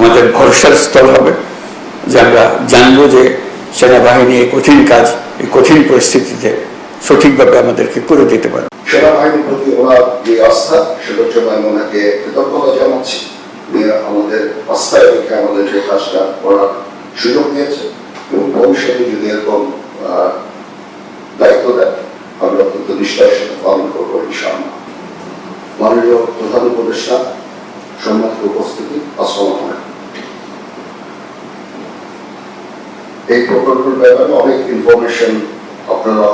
আমাদের ভরসার স্থল হবে, যে আমরা জানব যে সেনাবাহিনী এই কঠিন কাজ, এই কঠিন পরিস্থিতিতে সঠিকভাবে আমাদেরকে করে দিতে পারে। সেনাবাহিনীর প্রতি ওনার যে আস্থা সেটার জন্য আমি ওনাকে কৃতজ্ঞতা জানাচ্ছি। আমাদের আস্থায় রেখে আমাদের যে কাজটা করার সুযোগ দিয়েছে এবং ভবিষ্যতে যদি এরকম দায়িত্ব দেন আমি অত্যন্ত নিষ্ঠার সাথে পালন করব ইনশাআল্লাহ। মাননীয় প্রধান উপদেষ্টা, সম্মানিত উপস্থিতি। এই প্রকল্পের ব্যাপারে অনেক ইনফরমেশন আপনারা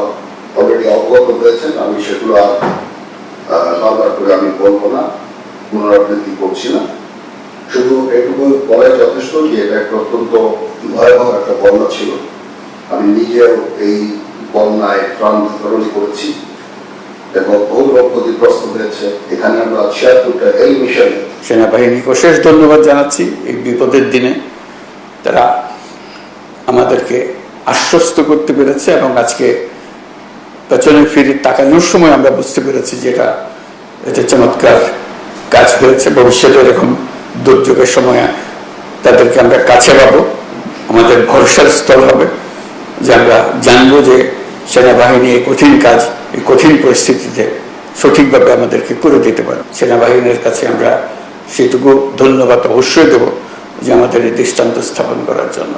অলরেডি অবগত হয়েছেন। আমি সেগুলো আর বারবার করে আমি বলব না, পুনরাবৃত্তি করছি না। শুধু এটুকু বলাই যথেষ্ট যে এটা একটা অত্যন্ত ভয়াবহ একটা বন্যা ছিল। আমি নিজেও এই বন্যায় প্রাণ বিতরণ করেছি এবং বহু লোক ক্ষতিগ্রস্ত হয়েছে। এখানে আমরা ছিয়াত্তরটা এই মিশনে সেনাবাহিনীকে অশেষ ধন্যবাদ জানাচ্ছি এই বিপদের দিনে। তারা আমাদেরকে আশ্বস্ত করতে পেরেছে এবং আজকে পেছনে ফিরে তাকানোর সময় আমরা বুঝতে পেরেছি যে এটা এটা চমৎকার কাজ হয়েছে। ভবিষ্যতে এরকম দুর্যোগের সময় তাদেরকে আমরা কাছে পাবো। আমাদের ভরসার স্থল হবে যে আমরা জানব যে সেনাবাহিনী এই কঠিন কাজ, এই কঠিন পরিস্থিতিতে সঠিকভাবে আমাদেরকে করে দিতে পারে। সেনাবাহিনীর কাছে আমরা সেটুকু ধন্যবাদ অবশ্যই দেব যে আমাদের এই দৃষ্টান্ত স্থাপন করার জন্য।